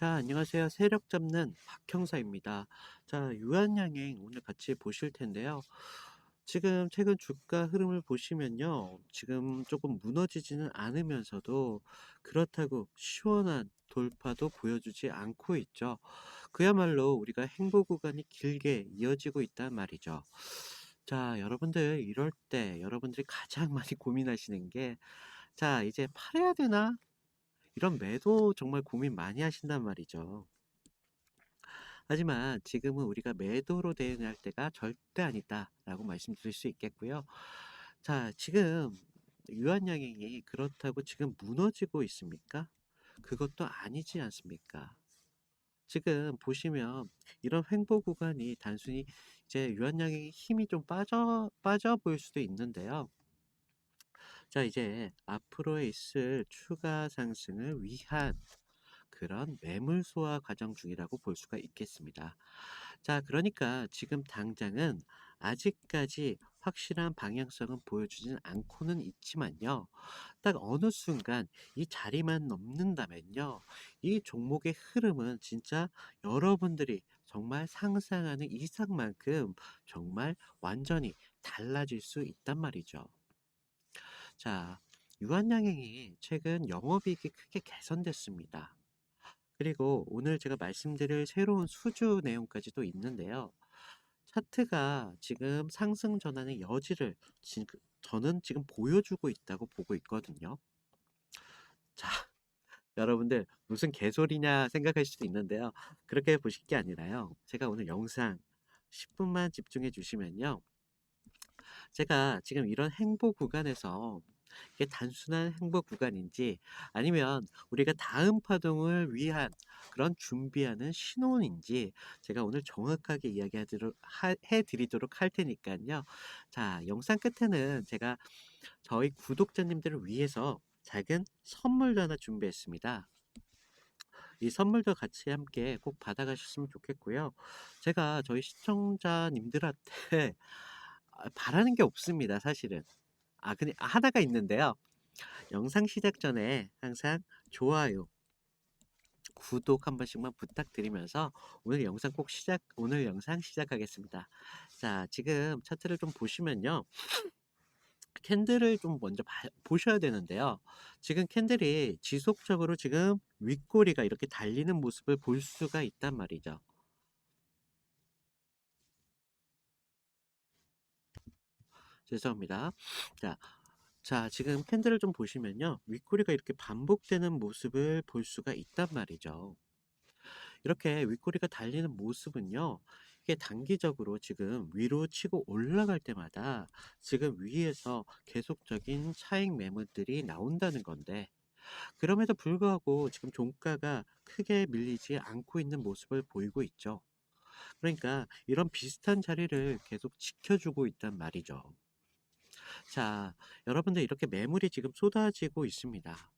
자, 안녕하세요. 세력 잡는 박형사입니다. 자, 유한양행 오늘 같이 보실 텐데요. 지금 최근 주가 흐름을 보시면요. 지금 조금 무너지지는 않으면서도 그렇다고 시원한 돌파도 보여주지 않고 있죠. 그야말로 우리가 행보 구간이 길게 이어지고 있단 말이죠. 자, 여러분들 이럴 때 여러분들이 가장 많이 고민하시는 게 자, 이제 팔아야 되나? 이런 매도 정말 고민 많이 하신단 말이죠. 하지만 지금은 우리가 매도로 대응할 때가 절대 아니다라고 말씀드릴 수 있겠고요. 자, 지금 유한양행이 그렇다고 지금 무너지고 있습니까? 그것도 아니지 않습니까? 지금 보시면 이런 횡보 구간이 단순히 이제 유한양행의 힘이 좀 빠져 빠져 보일 수도 있는데요. 자, 이제 앞으로에 있을 추가 상승을 위한 그런 매물 소화 과정 중이라고 볼 수가 있겠습니다. 자, 그러니까 지금 당장은 아직까지 확실한 방향성은 보여주진 않고는 있지만요. 딱 어느 순간 이 자리만 넘는다면요. 이 종목의 흐름은 진짜 여러분들이 정말 상상하는 이상만큼 정말 완전히 달라질 수 있단 말이죠. 자, 유한양행이 최근 영업이익이 크게 개선됐습니다. 그리고 오늘 제가 말씀드릴 새로운 수주 내용까지도 있는데요. 차트가 지금 상승 전환의 여지를 지, 저는 지금 보여주고 있다고 보고 있거든요. 자, 여러분들 무슨 개소리냐 생각하실 수도 있는데요. 그렇게 보실 게 아니라요. 제가 오늘 영상 10분만 집중해 주시면요. 제가 지금 이런 행보 구간에서 이게 단순한 행보 구간인지 아니면 우리가 다음 파동을 위한 그런 준비하는 신호인지 제가 오늘 정확하게 이야기하도록 하- 해드리도록 할 테니까요. 자, 영상 끝에는 제가 저희 구독자님들을 위해서 작은 선물도 하나 준비했습니다. 이 선물도 같이 함께 꼭 받아가셨으면 좋겠고요. 제가 저희 시청자님들한테 아, 바라는 게 없습니다, 사실은. 아, 근데 하나가 있는데요. 영상 시작 전에 항상 좋아요, 구독 한 번씩만 부탁드리면서 오늘 영상 꼭 시작, 오늘 영상 시작하겠습니다. 자, 지금 차트를 좀 보시면요. 캔들을 좀 먼저 봐- 보셔야 되는데요. 지금 캔들이 지속적으로 지금 윗꼬리가 이렇게 달리는 모습을 볼 수가 있단 말이죠. 죄송합니다. 자, 자, 지금 캔들을 좀 보시면요. 윗꼬리가 이렇게 반복되는 모습을 볼 수가 있단 말이죠. 이렇게 윗꼬리가 달리는 모습은요. 이게 단기적으로 지금 위로 치고 올라갈 때마다 지금 위에서 계속적인 차익 매물들이 나온다는 건데 그럼에도 불구하고 지금 종가가 크게 밀리지 않고 있는 모습을 보이고 있죠. 그러니까 이런 비슷한 자리를 계속 지켜주고 있단 말이죠. 자, 여러분들 이렇게 매물이 지금 쏟아지고 있습니다.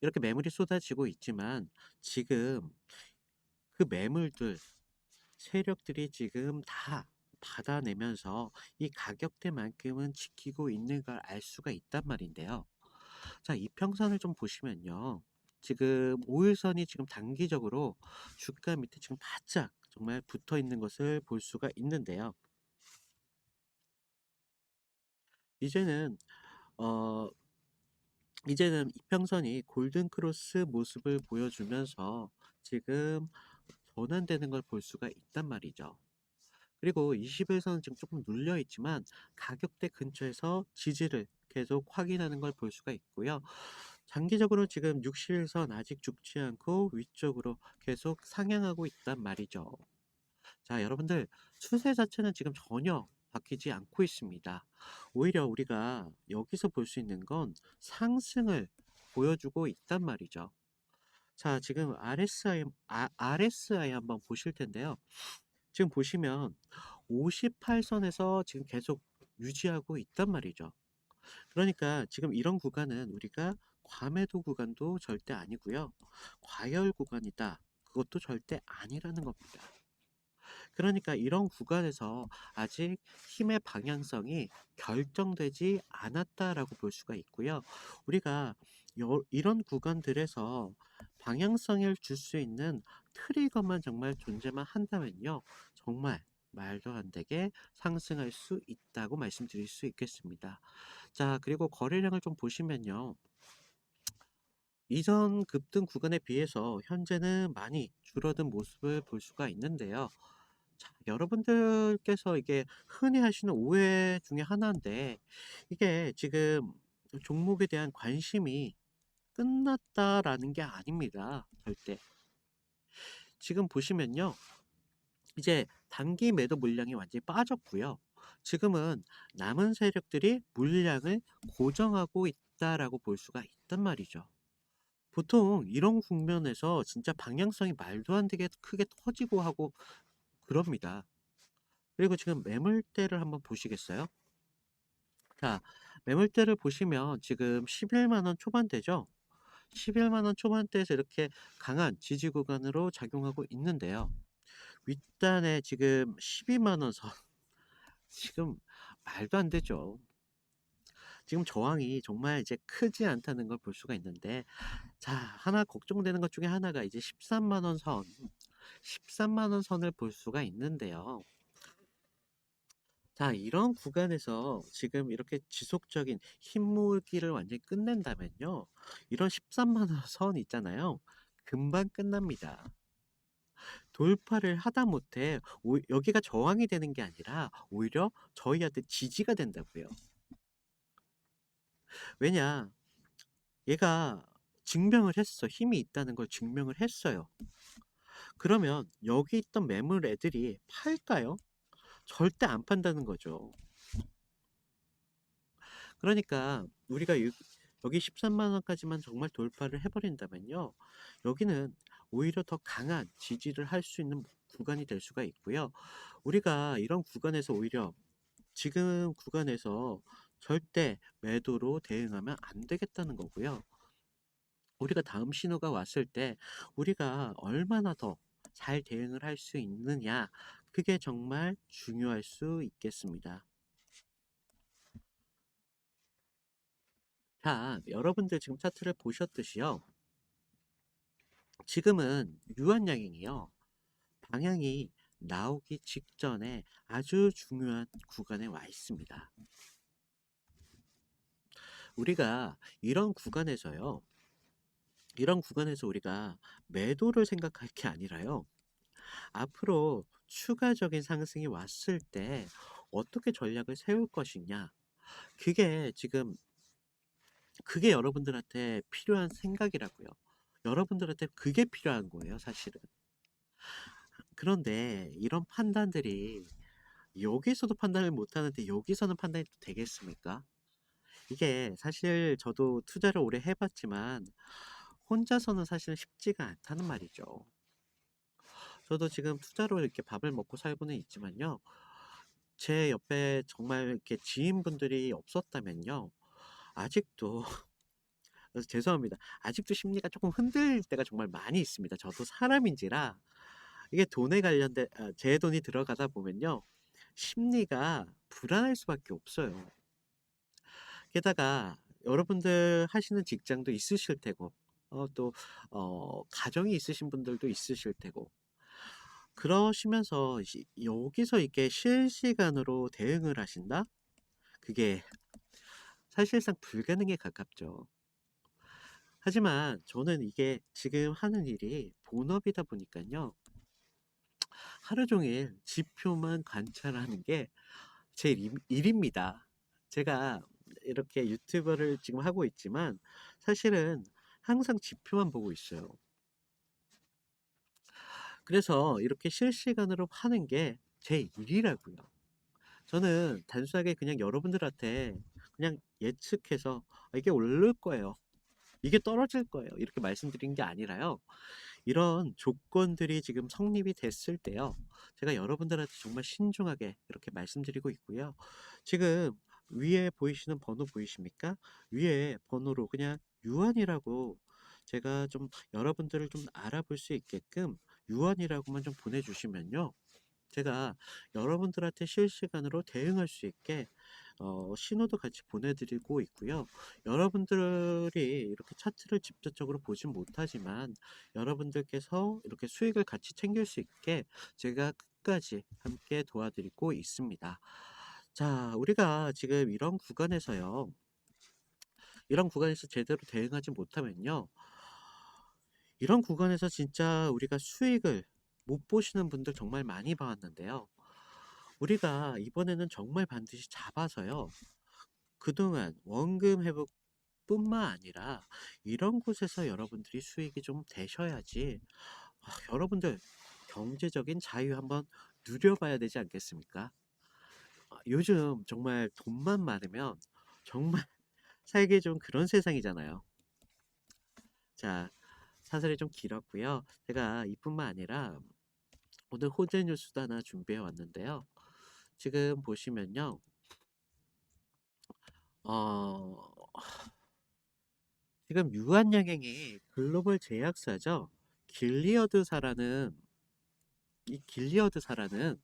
이렇게 매물이 쏟아지고 있지만 지금 그 매물들, 세력들이 지금 다 받아내면서 이 가격대만큼은 지키고 있는 걸 알 수가 있단 말인데요. 자, 이 평선을 좀 보시면요. 지금 5일선이 지금 단기적으로 주가 밑에 지금 바짝 정말 붙어 있는 것을 볼 수가 있는데요. 이제는 어 이제는 이평선이 골든 크로스 모습을 보여주면서 지금 전환되는 걸 볼 수가 있단 말이죠. 그리고 20일선은 지금 조금 눌려 있지만 가격대 근처에서 지지를 계속 확인하는 걸 볼 수가 있고요. 장기적으로 지금 60일선 아직 죽지 않고 위쪽으로 계속 상향하고 있단 말이죠. 자, 여러분들 추세 자체는 지금 전혀 바뀌지 않고 있습니다. 오히려 우리가 여기서 볼 수 있는 건 상승을 보여주고 있단 말이죠. 자, 지금 RSI, 아, RSI 한번 보실 텐데요. 지금 보시면 58선에서 지금 계속 유지하고 있단 말이죠. 그러니까 지금 이런 구간은 우리가 과매도 구간도 절대 아니고요. 과열 구간이다. 그것도 절대 아니라는 겁니다. 그러니까 이런 구간에서 아직 힘의 방향성이 결정되지 않았다라고 볼 수가 있고요. 우리가 여 이런 구간들에서 방향성을 줄 수 있는 트리거만 정말 존재만 한다면요. 정말 말도 안 되게 상승할 수 있다고 말씀드릴 수 있겠습니다. 자 그리고 거래량을 좀 보시면요. 이전 급등 구간에 비해서 현재는 많이 줄어든 모습을 볼 수가 있는데요. 자 여러분들께서 이게 흔히 하시는 오해 중에 하나인데 이게 지금 종목에 대한 관심이 끝났다라는 게 아닙니다. 절대. 지금 보시면요. 이제 단기 매도 물량이 완전히 빠졌고요. 지금은 남은 세력들이 물량을 고정하고 있다라고 볼 수가 있단 말이죠. 보통 이런 국면에서 진짜 방향성이 말도 안 되게 크게 터지고 하고 그럽니다. 그리고 지금 매물대를 한번 보시겠어요? 자, 매물대를 보시면 지금 11만 원 초반대죠? 11만 원 초반대에서 이렇게 강한 지지 구간으로 작용하고 있는데요. 윗단에 지금 12만 원 선. 지금 말도 안 되죠. 지금 저항이 정말 이제 크지 않다는 걸 볼 수가 있는데, 자, 하나 걱정되는 것 중에 하나가 이제 13만 원 선, 13만 원 선을 볼 수가 있는데요. 자, 이런 구간에서 지금 이렇게 지속적인 힘 모으기를 완전히 끝낸다면요. 이런 13만 원 선 있잖아요. 금방 끝납니다. 돌파를 하다 못해 오- 여기가 저항이 되는 게 아니라 오히려 저희한테 지지가 된다고요. 왜냐? 얘가 증명을 했어. 힘이 있다는 걸 증명을 했어요. 그러면 여기 있던 매물 애들이 팔까요? 절대 안 판다는 거죠. 그러니까 우리가 유- 여기 13만 원까지만 정말 돌파를 해버린다면요. 여기는 오히려 더 강한 지지를 할 수 있는 구간이 될 수가 있고요. 우리가 이런 구간에서 오히려 지금 구간에서 절대 매도로 대응하면 안 되겠다는 거고요. 우리가 다음 신호가 왔을 때 우리가 얼마나 더 잘 대응을 할 수 있느냐, 그게 정말 중요할 수 있겠습니다. 자, 여러분들 지금 차트를 보셨듯이요. 지금은 유한양행이요. 방향이 나오기 직전에 아주 중요한 구간에 와 있습니다. 우리가 이런 구간에서요. 이런 구간에서 우리가 매도를 생각할 게 아니라요. 앞으로 추가적인 상승이 왔을 때 어떻게 전략을 세울 것이냐. 그게 지금 그게 여러분들한테 필요한 생각이라고요. 여러분들한테 그게 필요한 거예요, 사실은. 그런데 이런 판단들이 여기서도 판단을 못 하는데 여기서는 판단이 되겠습니까? 이게 사실 저도 투자를 오래 해봤지만 혼자서는 사실은 쉽지가 않다는 말이죠. 저도 지금 투자로 이렇게 밥을 먹고 살고는 있지만요. 제 옆에 정말 이렇게 지인분들이 없었다면요. 아직도 죄송합니다. 아직도 심리가 조금 흔들릴 때가 정말 많이 있습니다. 저도 사람인지라 이게 돈에 관련된 아, 제 돈이 들어가다 보면요. 심리가 불안할 수밖에 없어요. 게다가 여러분들 하시는 직장도 있으실 테고 어, 또 어, 가정이 있으신 분들도 있으실 테고 그러시면서 이- 여기서 이렇게 실시간으로 대응을 하신다? 그게 사실상 불가능에 가깝죠. 하지만 저는 이게 지금 하는 일이 본업이다 보니까요. 하루 종일 지표만 관찰하는 게 제 일입니다. 제가 이렇게 유튜버를 지금 하고 있지만 사실은 항상 지표만 보고 있어요. 그래서 이렇게 실시간으로 하는 게 제 일이라고요. 저는 단순하게 그냥 여러분들한테 그냥 예측해서 "아 이게 오를 거예요. 이게 떨어질 거예요." 이렇게 말씀드린 게 아니라요. 이런 조건들이 지금 성립이 됐을 때요. 제가 여러분들한테 정말 신중하게 이렇게 말씀드리고 있고요. 지금 위에 보이시는 번호 보이십니까? 위에 번호로 그냥 유한이라고 제가 좀 여러분들을 좀 알아볼 수 있게끔 유한이라고만 좀 보내주시면요. 제가 여러분들한테 실시간으로 대응할 수 있게 어 신호도 같이 보내 드리고 있고요. 여러분들이 이렇게 차트를 직접적으로 보진 못하지만 여러분들께서 이렇게 수익을 같이 챙길 수 있게 제가 끝까지 함께 도와드리고 있습니다. 자 우리가 지금 이런 구간에서요. 이런 구간에서 제대로 대응하지 못하면요. 이런 구간에서 진짜 우리가 수익을 못 보시는 분들 정말 많이 봤는데요. 우리가 이번에는 정말 반드시 잡아서요. 그동안 원금 회복 뿐만 아니라 이런 곳에서 여러분들이 수익이 좀 되셔야지 아, 여러분들 경제적인 자유 한번 누려봐야 되지 않겠습니까? 아, 요즘 정말 돈만 많으면 정말 살기 좀 그런 세상이잖아요. 자, 사설이 좀 길었고요. 제가 이뿐만 아니라 오늘 호재 뉴스도 하나 준비해 왔는데요. 지금 보시면요. 어, 지금 유한양행이 글로벌 제약사죠. 길리어드사라는 이 길리어드사라는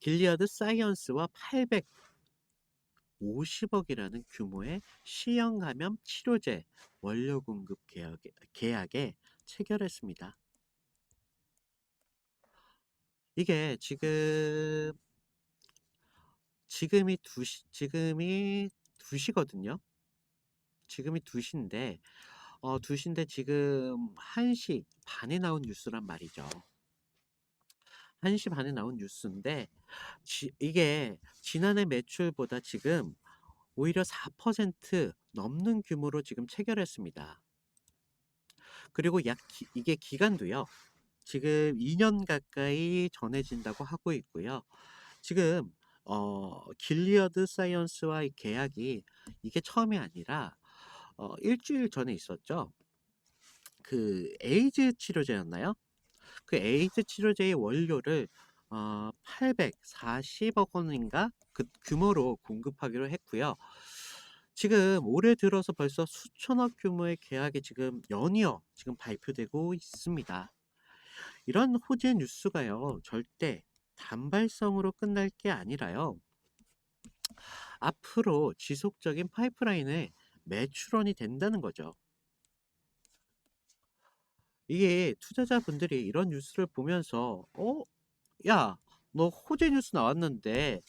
길리어드 사이언스와 850억이라는 규모의 시형 감염 치료제 원료 공급 계약에, 계약에 체결했습니다. 이게 지금 지금이 2시 지금이 2시거든요. 지금이 2시인데 어 2시인데 지금 1시 반에 나온 뉴스란 말이죠. 1시 반에 나온 뉴스인데 지, 이게 지난해 매출보다 지금 오히려 4% 넘는 규모로 지금 체결했습니다. 그리고 약 기, 이게 기간도요. 지금 2년 가까이 전해진다고 하고 있고요. 지금 어, 길리어드 사이언스와의 계약이 이게 처음이 아니라 어, 일주일 전에 있었죠. 그 에이즈 치료제였나요? 그 에이즈 치료제의 원료를 어, 840억 원인가 그 규모로 공급하기로 했고요. 지금 올해 들어서 벌써 수천억 규모의 계약이 지금 연이어 지금 발표되고 있습니다. 이런 호재 뉴스가요, 절대 단발성으로 끝날 게 아니라요. 앞으로 지속적인 파이프라인의 매출원이 된다는 거죠. 이게 투자자분들이 이런 뉴스를 보면서, 어, 야, 너 호재 뉴스 나왔는데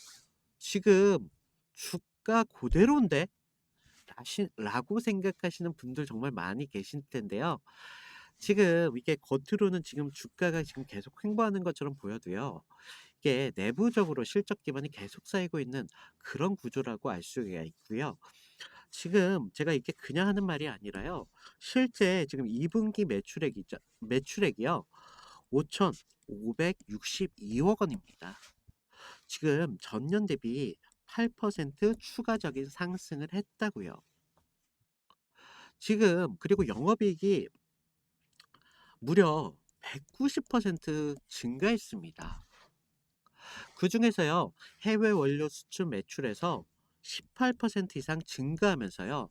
지금 주가 그대로인데? 라시, 라고 생각하시는 분들 정말 많이 계실 텐데요. 지금 이게 겉으로는 지금 주가가 지금 계속 횡보하는 것처럼 보여도요. 이게 내부적으로 실적 기반이 계속 쌓이고 있는 그런 구조라고 알 수가 있고요. 지금 제가 이게 그냥 하는 말이 아니라요. 실제 지금 2분기 매출액이죠. 매출액이요. 5,562억 원입니다. 지금 전년 대비 8% 추가적인 상승을 했다고요. 지금 그리고 영업이익이 무려 190% 증가했습니다. 그 중에서요, 해외 원료 수출 매출에서 18% 이상 증가하면서요,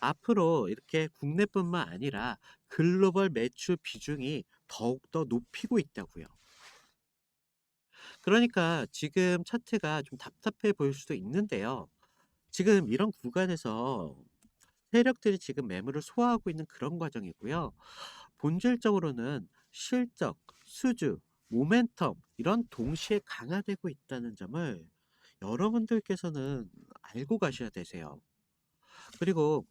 앞으로 이렇게 국내뿐만 아니라 글로벌 매출 비중이 더욱더 높이고 있다고요. 그러니까 지금 차트가 좀 답답해 보일 수도 있는데요. 지금 이런 구간에서 세력들이 지금 매물을 소화하고 있는 그런 과정이고요. 본질적으로는 실적, 수주, 모멘텀 이런 동시에 강화되고 있다는 점을 여러분들께서는 알고 가셔야 되세요. 그리고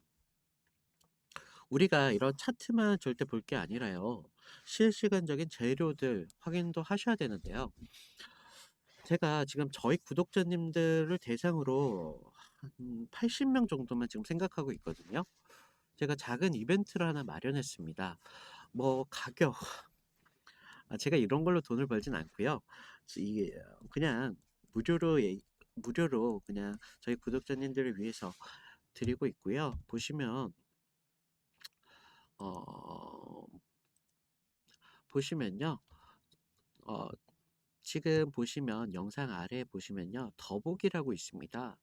우리가 이런 차트만 절대 볼 게 아니라요. 실시간적인 재료들 확인도 하셔야 되는데요. 제가 지금 저희 구독자님들을 대상으로 한 80명 정도만 지금 생각하고 있거든요. 제가 작은 이벤트를 하나 마련했습니다. 뭐 가격 아 제가 이런 걸로 돈을 벌진 않고요. 이 그냥 무료로 예 무료로 그냥 저희 구독자님들을 위해서 드리고 있고요. 보시면 어 보시면요. 어 지금 보시면 영상 아래에 보시면요. 더보기라고 있습니다.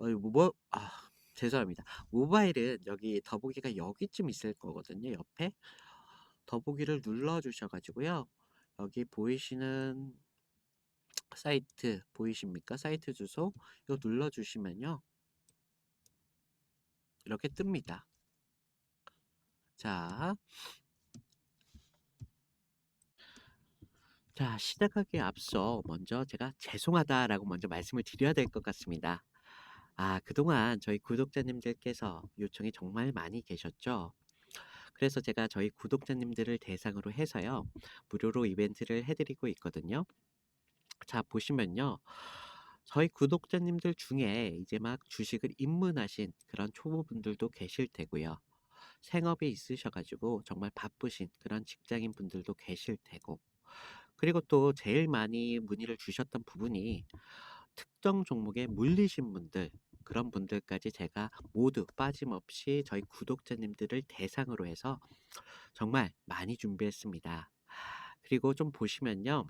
어 뭐 아 죄송합니다. 모바일은 여기 더보기가 여기쯤 있을 거거든요, 옆에. 더보기를 눌러 주셔 가지고요. 여기 보이시는 사이트 보이십니까? 사이트 주소 이거 눌러주시면요. 이렇게 뜹니다. 자, 자, 시작하기에 앞서 먼저 제가 죄송하다라고 먼저 말씀을 드려야 될 것 같습니다. 아, 그동안 저희 구독자님들께서 요청이 정말 많이 계셨죠. 그래서 제가 저희 구독자님들을 대상으로 해서요, 무료로 이벤트를 해드리고 있거든요. 자, 보시면요. 저희 구독자님들 중에 이제 막 주식을 입문하신 그런 초보분들도 계실 테고요. 생업이 있으셔가지고 정말 바쁘신 그런 직장인 분들도 계실 테고, 그리고 또 제일 많이 문의를 주셨던 부분이 특정 종목에 물리신 분들, 그런 분들까지 제가 모두 빠짐없이 저희 구독자님들을 대상으로 해서 정말 많이 준비했습니다. 그리고 좀 보시면요.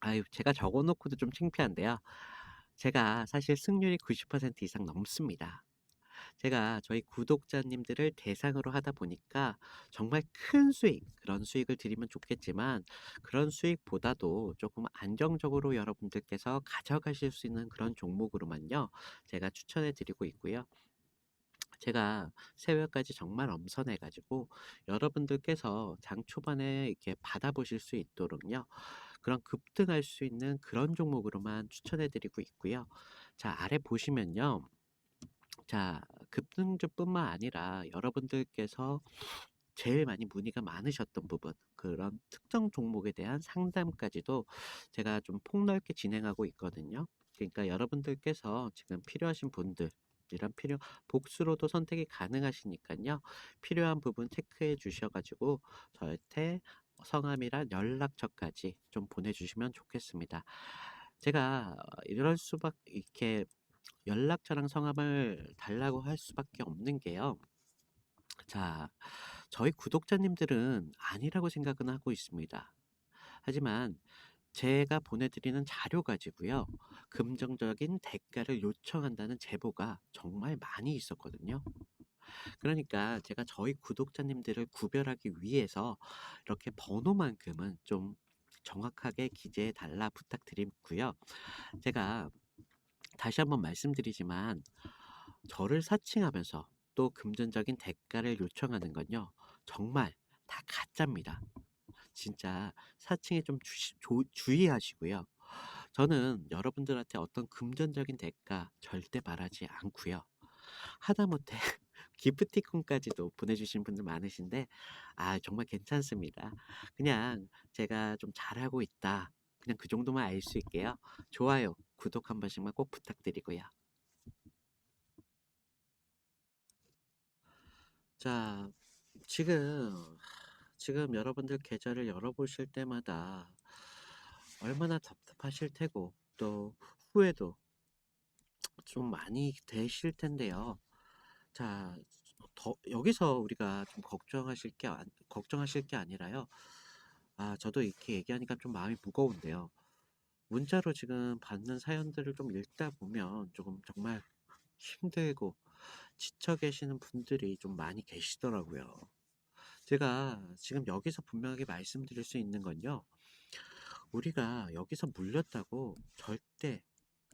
아유, 제가 적어 놓고도 좀 창피한데요. 제가 사실 승률이 90% 이상 넘습니다. 제가 저희 구독자님들을 대상으로 하다 보니까 정말 큰 수익, 그런 수익을 드리면 좋겠지만 그런 수익보다도 조금 안정적으로 여러분들께서 가져가실 수 있는 그런 종목으로만요. 제가 추천해 드리고 있고요. 제가 새해까지 정말 엄선해 가지고 여러분들께서 장 초반에 이렇게 받아보실 수 있도록요. 그런 급등할 수 있는 그런 종목으로만 추천해 드리고 있고요. 자, 아래 보시면요. 자, 급등주뿐만 아니라 여러분들께서 제일 많이 문의가 많으셨던 부분, 그런 특정 종목에 대한 상담까지도 제가 좀 폭넓게 진행하고 있거든요. 그러니까 여러분들께서 지금 필요하신 분들, 이런 필요, 복수로도 선택이 가능하시니까요. 필요한 부분 체크해 주셔가지고 저한테 성함이랑 연락처까지 좀 보내주시면 좋겠습니다. 제가 이럴 수밖 이렇게 연락처랑 성함을 달라고 할 수밖에 없는 게요. 자, 저희 구독자님들은 아니라고 생각은 하고 있습니다. 하지만 제가 보내드리는 자료 가지고요. 긍정적인 대가를 요청한다는 제보가 정말 많이 있었거든요. 그러니까 제가 저희 구독자님들을 구별하기 위해서 이렇게 번호만큼은 좀 정확하게 기재해 달라 부탁드리고요. 제가 다시 한번 말씀드리지만 저를 사칭하면서 또 금전적인 대가를 요청하는 건요. 정말 다 가짜입니다. 진짜 사칭에 좀 주시, 조, 주의하시고요. 저는 여러분들한테 어떤 금전적인 대가 절대 말하지 않고요. 하다못해 기프티콘까지도 보내주신 분들 많으신데 아 정말 괜찮습니다. 그냥 제가 좀 잘하고 있다. 그냥 그 정도만 알 수 있게요. 좋아요, 구독 한 번씩만 꼭 부탁드리고요. 자, 지금 지금 여러분들 계좌를 열어보실 때마다 얼마나 답답하실 테고 또 후회도 좀 많이 되실 텐데요. 자, 더 여기서 우리가 좀 걱정하실 게 안, 걱정하실 게 아니라요. 아, 저도 이렇게 얘기하니까 좀 마음이 무거운데요. 문자로 지금 받는 사연들을 좀 읽다 보면 조금 정말 힘들고 지쳐 계시는 분들이 좀 많이 계시더라고요. 제가 지금 여기서 분명하게 말씀드릴 수 있는 건요. 우리가 여기서 물렸다고 절대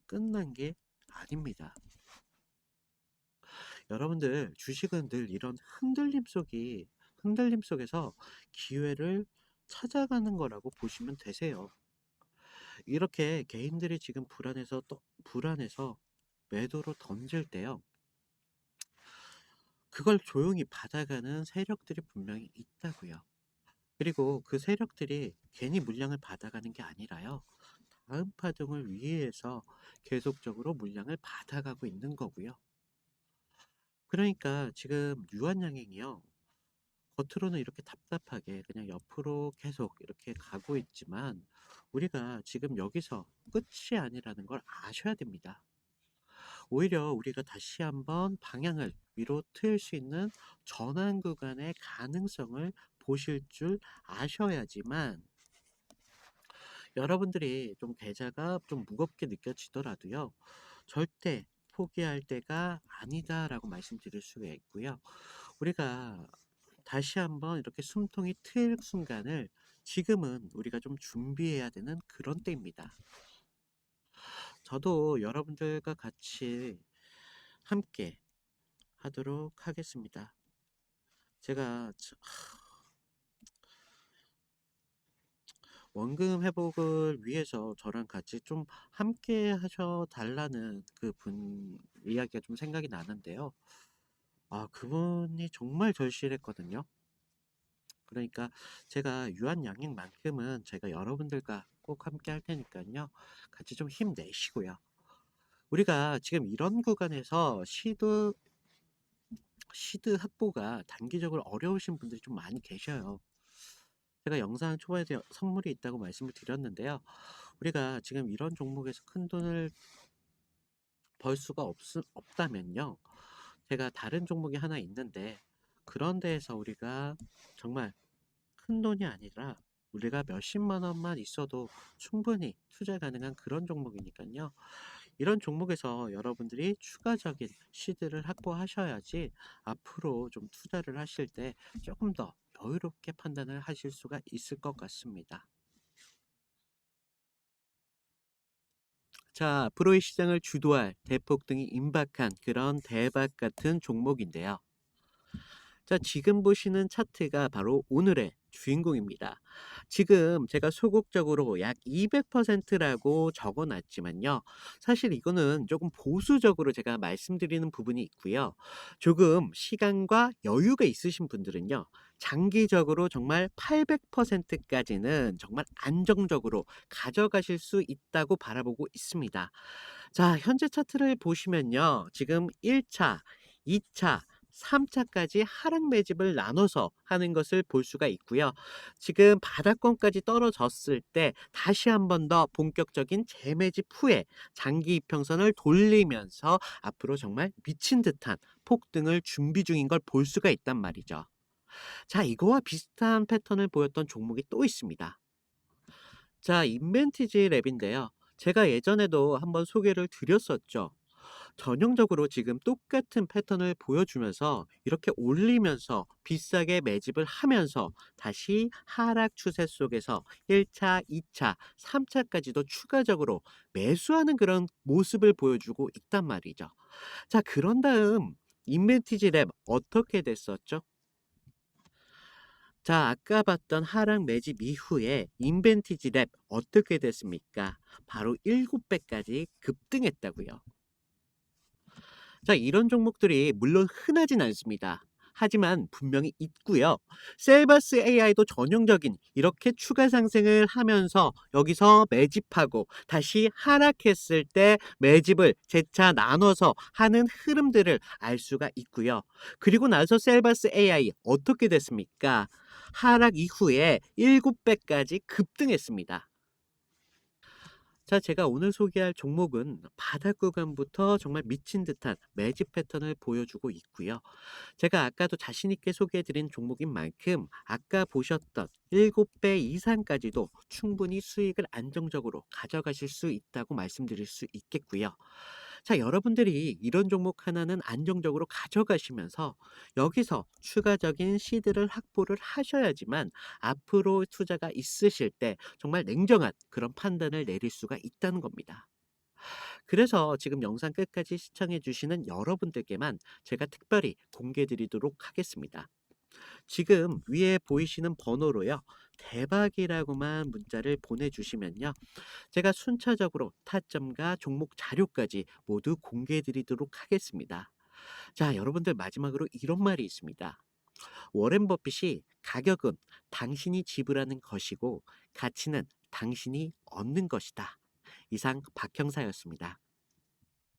끝난 게 아닙니다. 여러분들 주식은 늘 이런 흔들림 속이 흔들림 속에서 기회를 찾아가는 거라고 보시면 되세요. 이렇게 개인들이 지금 불안해서 또 불안해서 매도로 던질 때요. 그걸 조용히 받아가는 세력들이 분명히 있다고요. 그리고 그 세력들이 괜히 물량을 받아가는 게 아니라요. 다음 파동을 위해서 계속적으로 물량을 받아가고 있는 거고요. 그러니까 지금 유한양행이요. 겉으로는 이렇게 답답하게 그냥 옆으로 계속 이렇게 가고 있지만 우리가 지금 여기서 끝이 아니라는 걸 아셔야 됩니다. 오히려 우리가 다시 한번 방향을 위로 틀 수 있는 전환 구간의 가능성을 보실 줄 아셔야지만 여러분들이 좀 계좌가 좀 무겁게 느껴지더라도요. 절대 포기할 때가 아니다라고 말씀드릴 수가 있고요. 우리가 다시 한번 이렇게 숨통이 트일 순간을 지금은 우리가 좀 준비해야 되는 그런 때입니다. 저도 여러분들과 같이 함께 하도록 하겠습니다. 제가 원금 회복을 위해서 저랑 같이 좀 함께 하셔 달라는 그 분 이야기가 좀 생각이 나는데요. 아 그분이 정말 절실했거든요. 그러니까 제가 유한양행만큼은 제가 여러분들과 꼭 함께 할 테니깐요. 같이 좀 힘내시고요. 우리가 지금 이런 구간에서 시드 시드 확보가 단기적으로 어려우신 분들이 좀 많이 계셔요. 제가 영상 초반에 선물이 있다고 말씀을 드렸는데요. 우리가 지금 이런 종목에서 큰 돈을 벌 수가 없 없다면요. 제가 다른 종목이 하나 있는데 그런 데에서 우리가 정말 큰 돈이 아니라 우리가 몇십만 원만 있어도 충분히 투자 가능한 그런 종목이니깐요. 이런 종목에서 여러분들이 추가적인 시드를 확보하셔야지 앞으로 좀 투자를 하실 때 조금 더 여유롭게 판단을 하실 수가 있을 것 같습니다. 자, 앞으로의 시장을 주도할 대폭 등이 임박한 그런 대박 같은 종목인데요. 자, 지금 보시는 차트가 바로 오늘의 주인공입니다. 지금 제가 소극적으로 약 200%라고 적어 놨지만요. 사실 이거는 조금 보수적으로 제가 말씀드리는 부분이 있고요. 조금 시간과 여유가 있으신 분들은요. 장기적으로 정말 800%까지는 정말 안정적으로 가져가실 수 있다고 바라보고 있습니다. 자, 현재 차트를 보시면요. 지금 1차, 2차, 3차까지 하락 매집을 나눠서 하는 것을 볼 수가 있고요. 지금 바닥권까지 떨어졌을 때 다시 한 번 더 본격적인 재매집 후에 장기 이평선을 돌리면서 앞으로 정말 미친 듯한 폭등을 준비 중인 걸 볼 수가 있단 말이죠. 자, 이거와 비슷한 패턴을 보였던 종목이 또 있습니다. 자, 인벤티지 랩인데요. 제가 예전에도 한번 소개를 드렸었죠. 전형적으로 지금 똑같은 패턴을 보여주면서 이렇게 올리면서 비싸게 매집을 하면서 다시 하락 추세 속에서 1차, 2차, 3차까지도 추가적으로 매수하는 그런 모습을 보여주고 있단 말이죠. 자, 그런 다음 인벤티지 랩 어떻게 됐었죠? 자, 아까 봤던 하락 매집 이후에 인벤티지 랩 어떻게 됐습니까? 바로 7배까지 급등했다고요. 자, 이런 종목들이 물론 흔하진 않습니다. 하지만 분명히 있고요. 셀바스 AI도 전형적인 이렇게 추가 상승을 하면서 여기서 매집하고 다시 하락했을 때 매집을 재차 나눠서 하는 흐름들을 알 수가 있고요. 그리고 나서 셀바스 AI 어떻게 됐습니까? 하락 이후에 7배까지 급등했습니다. 자, 제가 오늘 소개할 종목은 바닥 구간부터 정말 미친 듯한 매집 패턴을 보여주고 있고요. 제가 아까도 자신 있게 소개해 드린 종목인 만큼 아까 보셨던 7배 이상까지도 충분히 수익을 안정적으로 가져가실 수 있다고 말씀드릴 수 있겠고요. 자, 여러분들이 이런 종목 하나는 안정적으로 가져가시면서 여기서 추가적인 시드를 확보를 하셔야지만 앞으로 투자가 있으실 때 정말 냉정한 그런 판단을 내릴 수가 있다는 겁니다. 그래서 지금 영상 끝까지 시청해 주시는 여러분들께만 제가 특별히 공개 드리도록 하겠습니다. 지금 위에 보이시는 번호로요. 대박이라고만 문자를 보내주시면요. 제가 순차적으로 타점과 종목 자료까지 모두 공개해 드리도록 하겠습니다. 자, 여러분들 마지막으로 이런 말이 있습니다. 워렌 버핏이 가격은 당신이 지불하는 것이고 가치는 당신이 얻는 것이다. 이상 박형사였습니다.